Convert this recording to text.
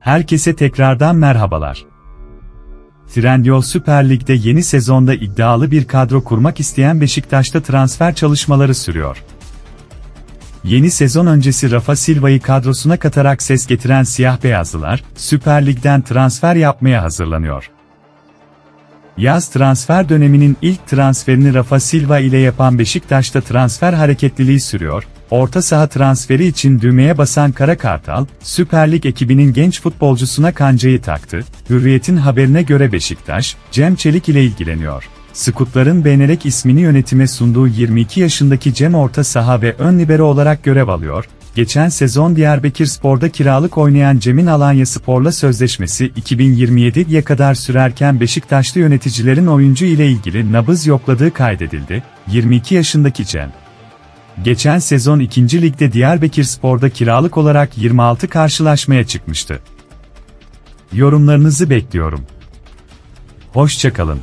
Herkese tekrardan merhabalar. Trendyol Süper Lig'de yeni sezonda iddialı bir kadro kurmak isteyen Beşiktaş'ta transfer çalışmaları sürüyor. Yeni sezon öncesi Rafa Silva'yı kadrosuna katarak ses getiren siyah beyazlılar, Süper Lig'den transfer yapmaya hazırlanıyor. Yaz transfer döneminin ilk transferini Rafa Silva ile yapan Beşiktaş'ta transfer hareketliliği sürüyor. Orta saha transferi için düğmeye basan Kara Kartal, Süper Lig ekibinin genç futbolcusuna kancayı taktı. Hürriyet'in haberine göre Beşiktaş, Cem Çelik ile ilgileniyor. Skutların beğenerek ismini yönetime sunduğu 22 yaşındaki Cem orta saha ve ön libero olarak görev alıyor. Geçen sezon Diyarbakır Spor'da kiralık oynayan Cem'in Alanya Spor'la sözleşmesi 2027'ye kadar sürerken Beşiktaşlı yöneticilerin oyuncu ile ilgili nabız yokladığı kaydedildi. 22 yaşındaki Cem. Geçen sezon 2. Lig'de Diyarbakır Spor'da kiralık olarak 26 karşılaşmaya çıkmıştı. Yorumlarınızı bekliyorum. Hoşçakalın.